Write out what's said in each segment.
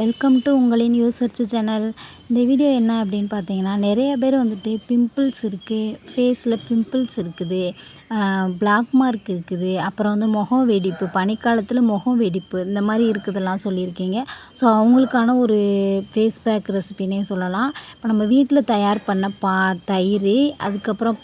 Welcome to உங்களின் யூசர்ச் channel இந்த video என்ன அப்படின்னு பார்த்தீங்கன்னா நிறைய பேர் வந்துட்டு பிம்பிள்ஸ் இருக்குது ஃபேஸில் பிம்பிள்ஸ் இருக்குது பிளாக் மார்க் இருக்குது அப்புறம் வந்து முகம் வெடிப்பு பனிக்காலத்தில் முகம் வெடிப்பு இந்த மாதிரி இருக்குதெல்லாம் சொல்லியிருக்கீங்க. ஸோ அவங்களுக்கான ஒரு ஃபேஸ் பேக் ரெசிபினே சொல்லலாம். இப்போ நம்ம வீட்டில் தயார் பண்ண பா தயிர் அதுக்கப்புறம்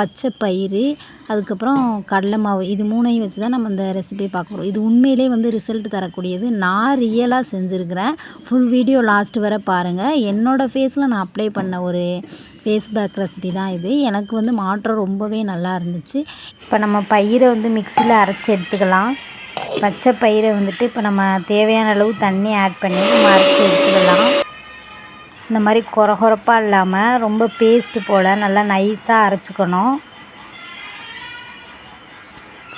பச்சை பயிறு அதுக்கப்புறம் கடலை மாவு இது மூணையும் வச்சு தான் நம்ம இந்த ரெசிபி பார்க்க போகிறோம் இது உண்மையிலே வந்து ரிசல்ட் தரக்கூடியது. நான் ரியலாக செஞ்சுருக்கிறேன். ஃபுல் வீடியோ லாஸ்ட் வரை பாருங்கள் என்னோடய ஃபேஸில் நான் அப்ளை பண்ண ஒரு ஃபேஸ் பேக் ரெசிபி தான் இது. எனக்கு வந்து மாற்றம் ரொம்பவே நல்லா இருந்துச்சு. இப்போ நம்ம பயிரை வந்து மிக்சியில் அரைச்சி எடுத்துக்கலாம். பச்சை பயிரை வந்துட்டு இப்போ நம்ம தேவையான அளவு தண்ணி ஆட் பண்ணி நம்ம அரைச்சி எடுத்துக்கலாம். இந்த மாதிரி கொர கொரப்பாக இல்லாமல் ரொம்ப பேஸ்ட்டு போல் நல்லா நைஸாக அரைச்சிக்கணும்.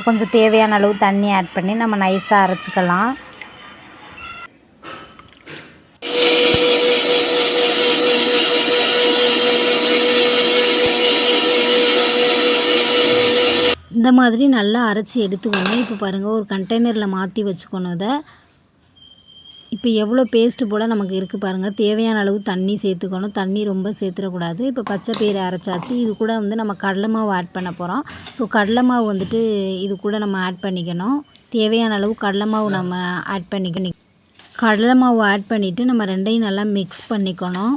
கொஞ்சம் தேவையான அளவு தண்ணி ஆட் பண்ணி நம்ம நைஸாக அரைச்சிக்கலாம். இந்த மாதிரி நல்லா அரைச்சி எடுத்துக்கணும் இப்போ பாருங்கள் ஒரு கண்டெய்னரில் மாற்றி வச்சுக்கணும் அதை இப்போ எவ்வளோ பேஸ்ட்டு போல் நமக்கு இருக்குது பாருங்கள் தேவையான அளவு தண்ணி சேர்த்துக்கணும். தண்ணி ரொம்ப சேர்த்துடக்கூடாது. இப்போ பச்சை பயிறு அரைச்சாச்சு. இது கூட வந்து நம்ம கடலை மாவு ஆட் பண்ண போகிறோம் ஸோ கடலை மாவு வந்துட்டு இது கூட நம்ம ஆட் பண்ணிக்கணும். தேவையான அளவு கடலை மாவு நம்ம ஆட் பண்ணிக்கணும். கடலை மாவு ஆட் பண்ணிவிட்டு நம்ம ரெண்டையும் நல்லா மிக்ஸ் பண்ணிக்கணும்.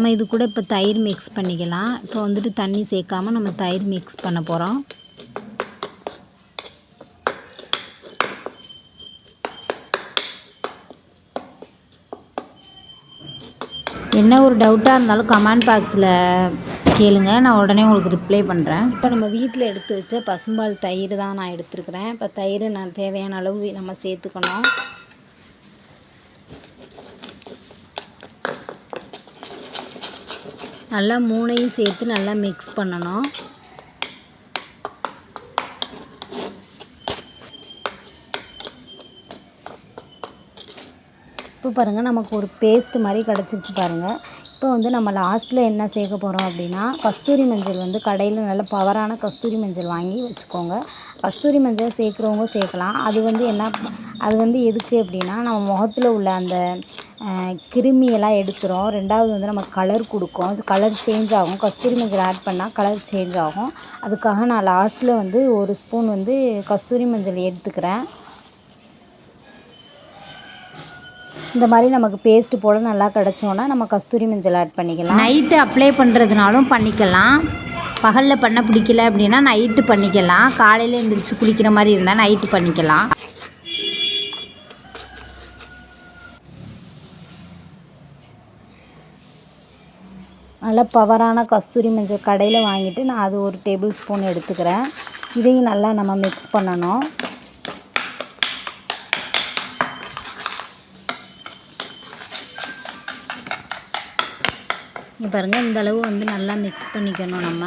நம்ம இது கூட இப்போ தயிர் மிக்ஸ் பண்ணிக்கலாம். இப்போ வந்துட்டு தண்ணி சேர்க்காம நம்ம தயிர் மிக்ஸ் பண்ண போகிறோம் என்ன ஒரு டவுட்டாக இருந்தாலும் கமெண்ட் பாக்ஸில் கேளுங்க. நான் உடனே உங்களுக்கு ரிப்ளை பண்ணுறேன் இப்போ நம்ம வீட்டில் எடுத்து வச்ச பசும்பால் தயிர் தான் நான் எடுத்துருக்குறேன். இப்போ தயிர் நான் தேவையான அளவு நம்ம சேர்த்துக்கணும். நல்லா மூணையும் சேர்த்து நல்லா மிக்ஸ் பண்ணணும். இப்போ பாருங்கள் நமக்கு ஒரு பேஸ்ட் மாதிரி கிடச்சிருச்சு பாருங்கள் இப்போ வந்து நம்ம லாஸ்ட்டில் என்ன சேர்க்க போகிறோம் அப்படின்னா கஸ்தூரி மஞ்சள் வந்து கடையில் நல்ல பவரான கஸ்தூரி மஞ்சள் வாங்கி வச்சுக்கோங்க. கஸ்தூரி மஞ்சள் சேர்க்குறவங்க சேர்க்கலாம். அது வந்து என்ன அது வந்து எதுக்கு அப்படின்னா நம்ம முகத்தில் உள்ள அந்த கிருமியெல்லாம் எடுத்துரும். ரெண்டாவது வந்து நம்ம கலர் கொடுக்கும். அது கலர் சேஞ்ச் ஆகும். கஸ்தூரி மஞ்சள் ஆட் பண்ணால் கலர் சேஞ்ச் ஆகும். அதுக்காக நான் லாஸ்ட்டில் வந்து ஒரு ஸ்பூன் வந்து கஸ்தூரி மஞ்சள் எடுத்துக்கிறேன். இந்த மாதிரி நமக்கு பேஸ்ட்டு போல் நல்லா கிடச்சோன்னா நம்ம கஸ்தூரி மஞ்சள் ஆட் பண்ணிக்கலாம். நைட்டு அப்ளை பண்ணுறதுனாலும் பண்ணிக்கலாம். பகலில் பண்ண பிடிக்கல அப்படின்னா நைட்டு பண்ணிக்கலாம். காலையில் எழுந்திரிச்சு குளிக்கிற மாதிரி இருந்தால் நைட்டு பண்ணிக்கலாம். நல்லா பவரான கஸ்தூரி மஞ்சள் கடையில் வாங்கிட்டு நான் அது ஒரு டேபிள் ஸ்பூன் எடுத்துக்கிறேன். இதையும் நல்லா நம்ம மிக்ஸ் பண்ணணும். இங்கே பாருங்கள் இந்த அளவு வந்து நல்லா மிக்ஸ் பண்ணிக்கணும் நம்ம.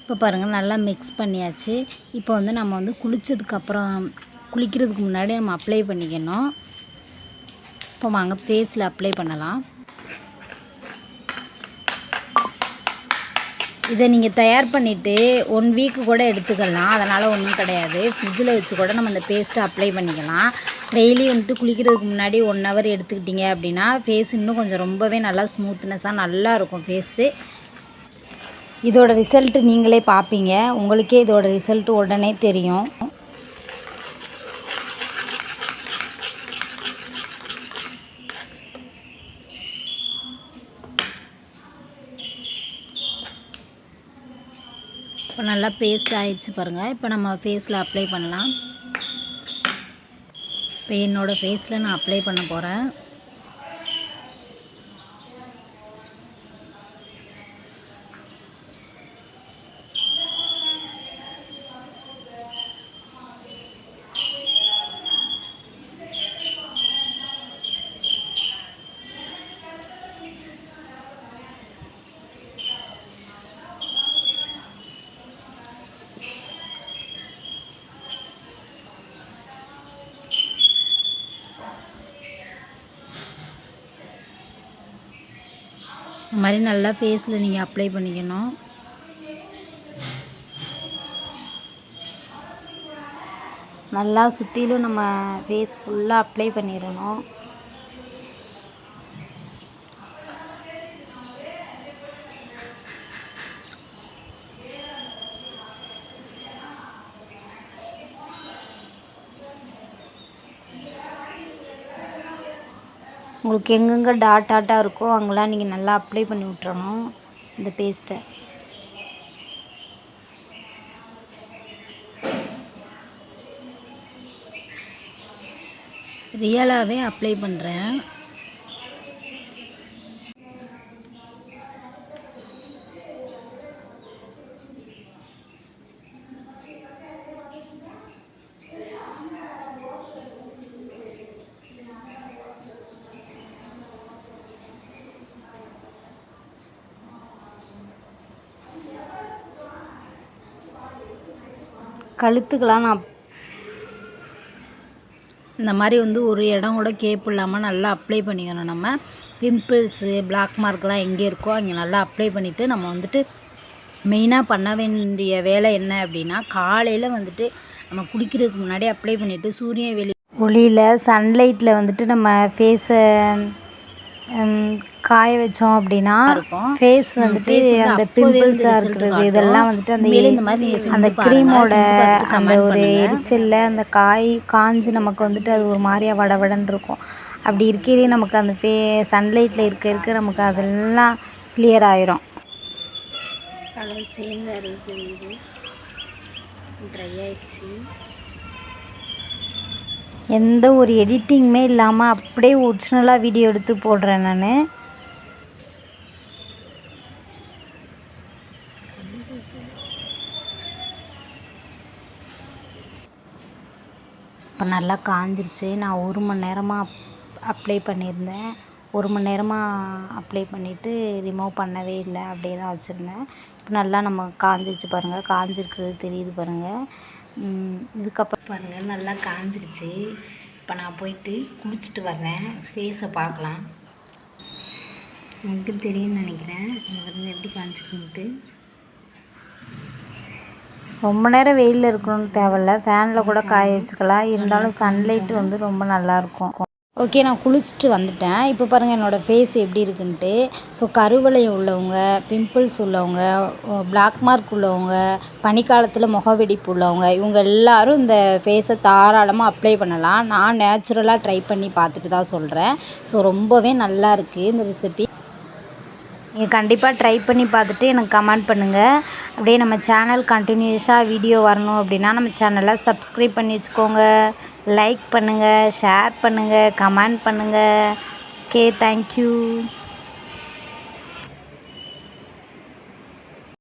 இப்போ பாருங்கள் நல்லா மிக்ஸ் பண்ணியாச்சு. இப்போ வந்து நம்ம வந்து குளித்ததுக்கப்புறம் குளிக்கிறதுக்கு முன்னாடி நம்ம அப்ளை பண்ணிக்கணும். இப்போ வாங்க ஃபேஸில் அப்ளை பண்ணலாம். இதை நீங்கள் தயார் பண்ணிவிட்டு ஒன் வீக்கு கூட எடுத்துக்கலாம். அதனால் ஒன்றும் கிடையாது. ஃப்ரிட்ஜில் வச்சு கூட நம்ம அந்த பேஸ்ட்டை அப்ளை பண்ணிக்கலாம். டெய்லி வந்துட்டு குளிக்கிறதுக்கு முன்னாடி ஒன் ஹவர் எடுத்துக்கிட்டிங்க அப்படின்னா ஃபேஸ் இன்னும் கொஞ்சம் ரொம்பவே நல்லா ஸ்மூத்னஸாக நல்லா இருக்கும் ஃபேஸு இதோட ரிசல்ட்டு நீங்களே பார்ப்பீங்க. உங்களுக்கே இதோட ரிசல்ட்டு உடனே தெரியும். இப்போ நல்லா பேஸ்ட் ஆகிடுச்சு பாருங்கள் இப்போ நம்ம ஃபேஸில் அப்ளை பண்ணலாம். இப்போ என்னோடய ஃபேஸில் நான் அப்ளை பண்ண போகிறேன் இந்த மாதிரி நல்லா ஃபேஸில் நீங்கள் அப்ளை பண்ணிக்கணும். நல்லா சுற்றிலும் நம்ம ஃபேஸ் ஃபுல்லாக அப்ளை பண்ணிடணும். உங்களுக்கு எங்கெங்கே டாட் டாட்டாக இருக்கோ அங்கெல்லாம் நீங்கள் நல்லா அப்ளை பண்ணி விட்றணும் இந்த பேஸ்ட்டை ரியலாகவே அப்ளை பண்ணுறேன் கழுத்துக்கெலாம் நான் இந்த மாதிரி வந்து ஒரு இடம் கூட கேப் இல்லாமல் நல்லா அப்ளை பண்ணிக்கணும் நம்ம. பிம்பிள்ஸு பிளாக் மார்க்லாம் எங்கே இருக்கோ அங்கே நல்லா அப்ளை பண்ணிவிட்டு நம்ம வந்துட்டு மெயினாக பண்ண வேண்டிய வேலை என்ன அப்படின்னா காலையில் வந்துட்டு நம்ம குடிக்கிறதுக்கு முன்னாடி அப்ளை பண்ணிவிட்டு சூரிய வெளி ஒளியில் சன்லைட்டில் வந்துட்டு நம்ம ஃபேஸை காய வச்சோம் அப்படின்னா ஃபேஸ் வந்துட்டு அந்த பிம்பிள்ஸாக இருக்கிறது. இதெல்லாம் வந்துட்டு அந்த அந்த. க்ரீமோட அந்த ஒரு. எரிச்சலில் அந்த காய் காஞ்சு நமக்கு வந்துட்டு அது ஒரு மாதிரியா வடவடன்னு இருக்கும் அப்படி இருக்கையிலே நமக்கு அந்த ஃபே சன்லைட்டில் இருக்க இருக்க நமக்கு அதெல்லாம் கிளியர் ஆயிரும் கலர் சேஞ்ச் இருக்குது ட்ரை ஆயிடுச்சு எந்த ஒரு எடிட்டிங்குமே இல்லாமல் அப்படியே ஒரிஜினலாக வீடியோ எடுத்து போடுறேன் நான். இப்போ நல்லா காஞ்சிருச்சு. நான் ஒரு மணி நேரமாக அப்ளை பண்ணியிருந்தேன். ஒரு மணி நேரமாக அப்ளை பண்ணிவிட்டு ரிமூவ் பண்ணவே இல்லை. அப்படியே தான் வச்சுருந்தேன். இப்போ நல்லா நம்ம காஞ்சிருச்சு பாருங்கள் காஞ்சிருக்கிறது தெரியுது பாருங்கள் இதுக்கப்புறம் பாருங்கள் நல்லா காஞ்சிருச்சு. இப்போ நான் போயிட்டு குளிச்சுட்டு வர்றேன். ஃபேஸை பார்க்கலாம். உங்களுக்கு தெரியும்னு நினைக்கிறேன். இங்க பாருங்க எப்படி காஞ்சிருக்குன்ட்டு. ரொம்ப நேரம் வெயிலில் இருக்கணும்னு தேவையில்ல. ஃபேனில் கூட காய வச்சுக்கலாம். இருந்தாலும் சன்லைட் வந்து ரொம்ப நல்லாயிருக்கும் ஓகே நான் குளிச்சுட்டு வந்துட்டேன். இப்போ பாருங்கள் என்னோடய ஃபேஸ் எப்படி இருக்குன்ட்டு. ஸோ கருவளையம் உள்ளவங்க பிம்பிள்ஸ் உள்ளவங்க பிளாக் மார்க் உள்ளவங்க பனிக்காலத்தில் முக வெடிப்பு உள்ளவங்க இவங்க எல்லாரும் இந்த ஃபேஸை தாராளமாக அப்ளை பண்ணலாம். நான் நேச்சுரலாக ட்ரை பண்ணி பார்த்துட்டு தான் சொல்கிறேன் ஸோ ரொம்பவே நல்லா இருக்குது இந்த ரெசிபி நீங்கள் கண்டிப்பாக ட்ரை பண்ணி பார்த்துட்டு எனக்கு கமெண்ட் பண்ணுங்கள் அப்படியே நம்ம சேனல் கண்டினியூஸாக வீடியோ வரணும் அப்படின்னா நம்ம சேனலை சப்ஸ்கிரைப் பண்ணி வச்சுக்கோங்க. லைக் பண்ணுங்கள் ஷேர் பண்ணுங்கள் கமெண்ட் பண்ணுங்கள் ஓகே தேங்க்யூ